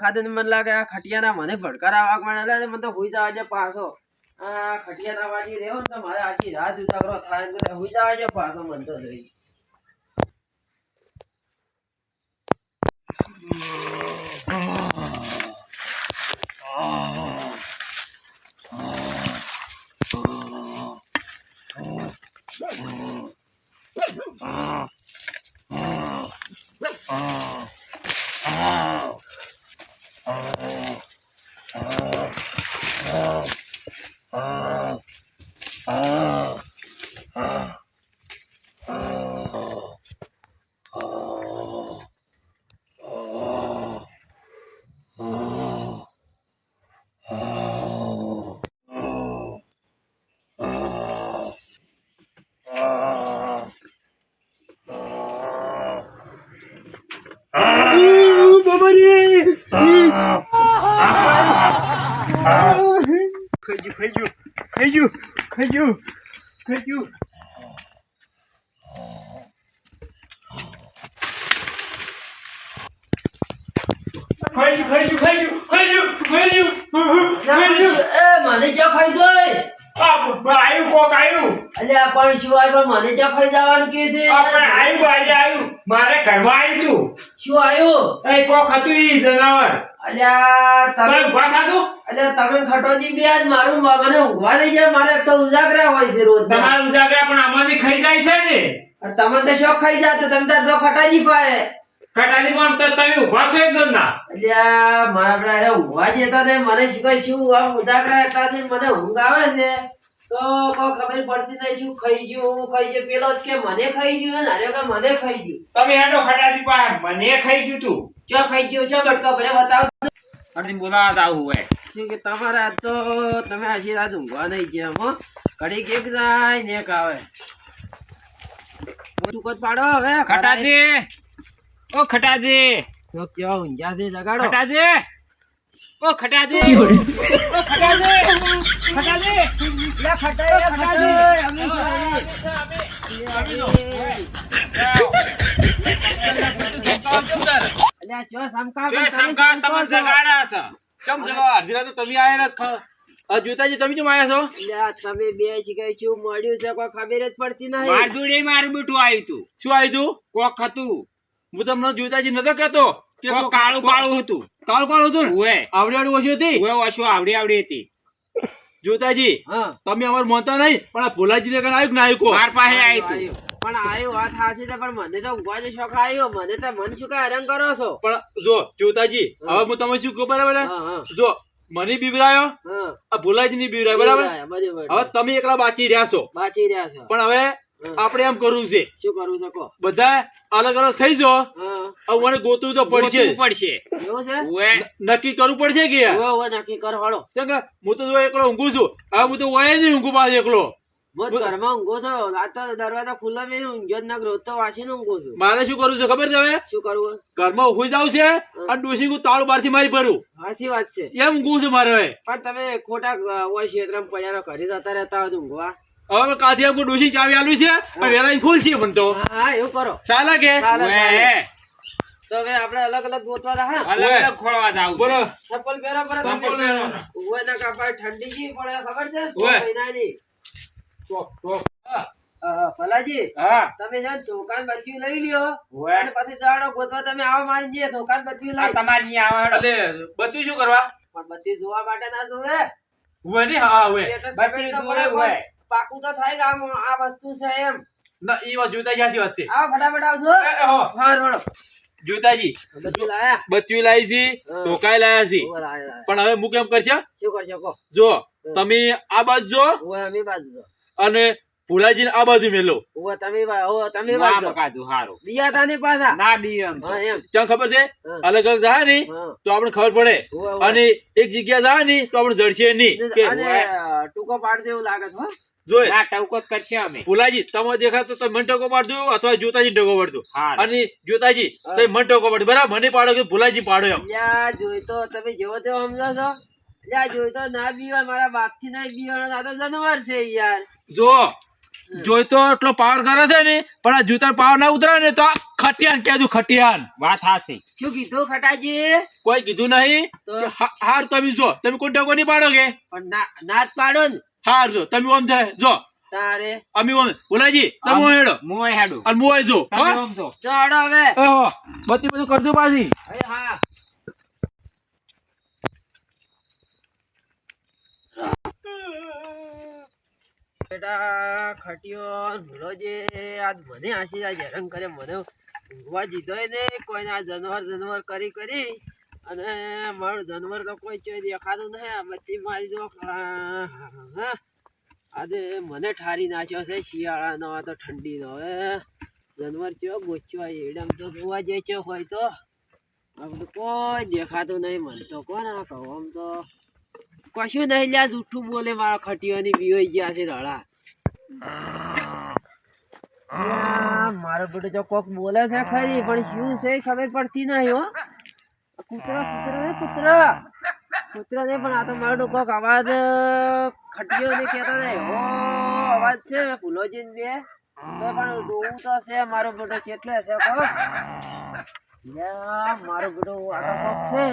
ને મને લાગે આ ખટિયાના મને ભડકારા વાગ મને તો હુઈ જવા છે પાછો. આ ખટિયાના વાજી રહ્યો ને તો મારે આખી રાત ઉજાગરો થાય ને હુઈ જવા છે પાછો મને તો જોઈ. Oh. ખાઈ ગયું ખાઈ ગયું ખાઈ ગયું ખાઈ ગયું ખાઈ ગયું ખાઈ ગયું ખાઈ ગયું ખાઈ ગયું ખાઈ ગયું ખાઈ ગયું એ મને ક્યાં ખાઈ જાય આ કોક આયુ? અલ્યા પણ શું પણ મને ક્યાં ખાઈ જવાનું કે છે? આપણે આયુ આજે આયુ. મારે ઘરમાં આયુ તું. શું આવ્યું એ કોક હતું ઈ જનાવર. અલ્યા તમે ઊભા થાતું અલ્યા તમે ખટોજી બે આજ મારું મને ઊંઘવા જાય મારે તો ઉજાગરા હોય છે રોજ તમારું ઉજાગરા પણ આમાંથી ખાઈ જાય છે ને? તમે તો શોખ ખાઈ જાતો તમે તો ખટાજી પાય કટાલી પણ તો તમે ઊભા છો એકદમ ના એટલે મારા અરે ઊંઘવા જતા ને મને શીખાય છું આ આમ ઉજાગરા એટલાથી મને ઊંઘ આવે છે. તો કોઈ ખબર પડતી નહીં શું ખાઈ ગયું હું ખાઈ ગયો પેલો કે મને ખાઈ ગયું ને અરે કે મને ખાઈ ગયું. તમે હેડો ખટાલી પા મને ખાઈ ગયું તું. ચો ખાઈ ગયું ચો બટકા ભલે બતાવ. અડધી બોલા આવું હોય. કે તમારા તો તમે આજે રાત ઊંઘવા નહીં ગયા હો. ઘડી કેક જાય ને કાવે આવે. ટૂંકો જ પાડો હવે ખટાજી ઓ ખટાજી. તો કેવા ઊંઘ્યા છે જગાડો. ખટાજી. ઓ ખટાજી. ઓ ખટાજી. ખટાજી. લે ખટાઈ ખટાજી. અમે મારું બેટું આવ્યું શું આવ્યું કોક હતું. હું તમને જોતાજી નતો કહેતો કે કાળું કાળું હતું. કાળું કાળું હતું ને? આવડી આવડી ઓછી હતી? ઓવે ઓછું આવડી આવડી હતી? જોતાજી હા. તમે અમાર મોતા નહીં પણ આ ભોલાજી ને આવ્યું ના આવ્યું? માર પાસે આયો, આવ્યું પણ આયો વાત સાચી છે પણ મને તો ઊંઘવા જ શોખ આવ્યો. મને તો મન શું કઈ હેરાન કરો છો? પણ જો જોતાજી હવે હું તમે શું કહું બરાબર હા હા. જો મને બીવરાયો હા. આ ભોલાજી ની બીવરાયો બરાબર. હવે તમે એકલા બાકી રહ્યા છો. બાચી રહ્યા છો. પણ હવે આપણે એમ કરવું છે. શું કરવું છે કો બધા અલગ અલગ થઈ જો. મને ગોતવું તો પડશે. પડશે. એવું છે? નક્કી કરવું પડશે કે હવે નક્કી કર હાડો કેમ કે હું તો એકલો ઊંઘું છું. હવે હું તો વય નહીં ઊંઘું પાછો એકલો. ઘરમાં ઊંઘો છો. આ તો મેં ઊંઘ્યો જ ના રોજ તો વાંચીને ઊંઘું છું. મારે શું કરવું છે ખબર તમે શું કરવું? ઘરમાં ઊંઘી જાવ છે અને ડોસી હું તાળું બહારથી મારી ભરું. સાચી વાત છે. એમ ઊંઘું છું મારે પણ તમે ખોટા હોય ક્ષેત્રમાં પડ્યા ઘરે જતા રહેતા હોય ઊંઘવા. હવે આમ ડોસી ચાવી આલુ છે? અને વેલા ખુલ છે પણ તો. હા એવું કરો. ચાલે કે. તો હવે આપણે અલગ અલગ ગોતવા દા હા. અલગ અલગ ખોળવા જાવ બોલો. ચપ્પલ પહેરો પર ચપ્પલ પહેરો. ઓય ના કાપા ઠંડી જી પડે ખબર છે. મહિનાની ટોક, ટોક. ભલાજી તમે જાણ ને દુકાન બચ્યું લઈ લ્યો. અને પછી દાડો ગોતવા તમે આવો મારી જઈએ દુકાન બચ્યું લઈ. તમારી નહીં આવે એટલે બધું શું કરવા? પણ બધી જોવા માટે ના જોવે. હવે નહીં? હા ખબર તો જોવે હોય. પાકું તો થાય ગામ આ વસ્તુ છે એમ. ના એ વાત જોતા જ્યાંથી વાત છે. આ ફટાફટ આવજો. એ, હો, હા રોડો. જોતાજી બધી બત્યું લાવી છી ઢોકાઈ લાયા છે. પણ હવે હું કેમ કરશે શું કરશે કો જો તમે આ બાજુ જો અમે બાજુ જો. અને ભુલાજીને આ બાજુ મેલો. ઓ તમે ઓ તમે ના બાજુ હારો. દિયા બીયા પાછા. ના બી એમ હા એમ. ચમ ખબર છે? અલગ અલગ જાય ને તો આપણે ખબર પડે. અને એક જગ્યા જાય ને તો આપણે જડશે નહીં. કે ટૂંકો પાડ એવું લાગે છે હો. જોઈ ના ટવકોત કરશે અમે. ફુલાજી તમે દેખાતો તો મન ટકો પાડજો અથવા જોતાજી ટકો પાડજો. અને જોતાજી તો મન ટકો પાડજો. બરાબર મને પાડો કે ફુલાજી પાડો એમ. યા જોઈ તો તમે જેવો તેવો સમજો છો. યા જોઈ તો ના બીવા મારા બાપથી ના બીવાનો આ તો જનવર છે યાર. જો જોઈતો એટલો પાવર કરે છે ને પણ આ જૂતા પાવર ના ઉતરે ને તો આ ખટિયાન કહેતું ખટિયાન. વાત હાચી. શું કીધું ખટાજી? કોઈ કીધું નહીં તો? હાર તમે જો તમે કોઈ ટકો નહીં પાડો કે? પણ ના જ પાડો ને. હાર જો તમે ઓમ થાય? જો. તારે. અમે ઓમ ભુલાજી તમે ઓમ હેડો. હું ઓય હેડો. અને મું જો તમે હા. આમ જો. ચડો હવે. ઓહો, બધી બધું કરજો પાછી. અરે હા. બેટા ખટિયો ભૂલો જે આજ મને આશી હેરાન કરે મને ઊંઘવા દીધો ને કોઈના જનવર જનવર કરી કરી અને મારું જનવર તો કોઈ ચોય દેખાતું નહીં બધી મારી જો આજે મને ઠારી નાખ્યો છે, શિયાળાનો આ તો ઠંડીનો હવે જનવર ચો ગોચ્યો એડમ તો જોવા જાય છે હોય તો. આ કોઈ દેખાતું નહીં, મને તો કોણ આ કહું આમ તો. કશું નહીં, લ્યા જૂઠું બોલે, મારા ખટીઓની બીવાઈ ગયા છે રળા મારો બેટો જો કોક બોલે છે ખરી, પણ શું છે ખબર પડતી નહીં, હો. કૂતરો કૂતરો ને કૂતરો કૂતરો ને પણ આ તો મારો કોક અવાજ ખટીઓ ને કહેતો ને એવો અવાજ છે ફૂલોજી બે. તો પણ જોવું તો છે મારો બેટો કેટલે છે કો મારો બેટો આ તો કોક છે.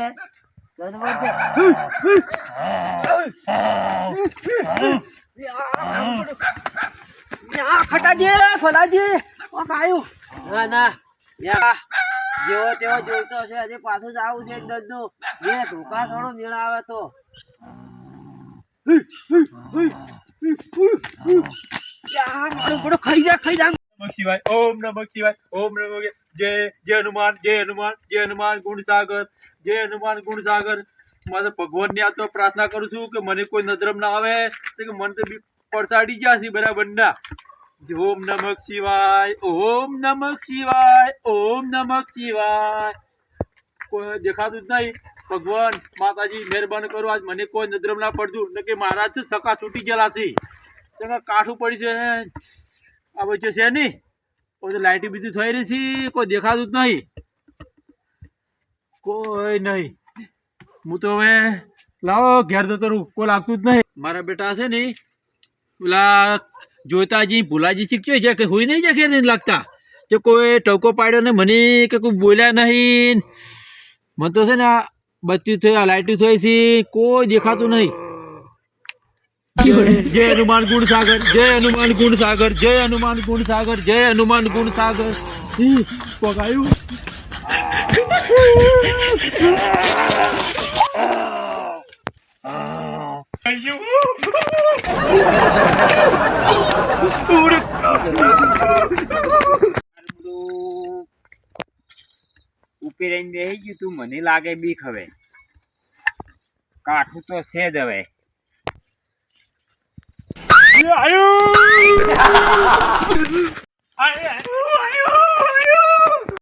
ખટાજી ફલાજી. કાયું ના ના. યા જેવો તેવો જોઈતો છે, હજી પાછું જ આવું છે એકદમનું મેં ધોકા થોડો મેળ આવે તો જય હનુમાન જય હનુમાન જય હનુમાન ગુણસાગર આ તો પ્રાર્થના કરું છું કે મને કોઈ નજરમ ના આવે કે મને તો પડસાડી ગયા છે બરાબર ના. ઓમ નમક શિવાય, ઓમ નમક શિવાય, ઓમ નમક શિવાય. કોઈ દેખાતું જ નહીં. ભગવાન માતાજી મહેરબાની કરો. આજ મને કોઈ નજરમ ના પડતું. ને મહારાજ છે સકા છૂટી ગયેલા છે. તમે કાઠું પડી છે. આ વચ્ચે છે નહીં. કોઈ લાઇટી બીજી થઈ રહી છે. કોઈ દેખાતું જ નહીં. કોઈ નહીં. હું તો હવે લાવો ઘેર જતો કોઈ લાગતું જ નહીં. મારા બેટા છે ને, પેલા જોતાજી ભુલાજી શીખ્યો છે કે હોઈ નહીં છે નહીં લાગતા. કે કોઈ ટકો પાડ્યો ને મને કે કોઈ બોલ્યા નહીં. મને તો છે ને આ બત્તી થઈ લાઈટ થઈ છે. કોઈ દેખાતું નહીં. જય હનુમાન ગુણ સાગર જય હનુમાન ગુણ સાગર જય હનુમાન ગુણ સાગર જય હનુમાન ગુણ સાગર પગાયું. બધું ઉપી રહીને બેસી ગયું તું મને લાગે બીક હવે. કાઠું તો છે જ હવે. આયુ!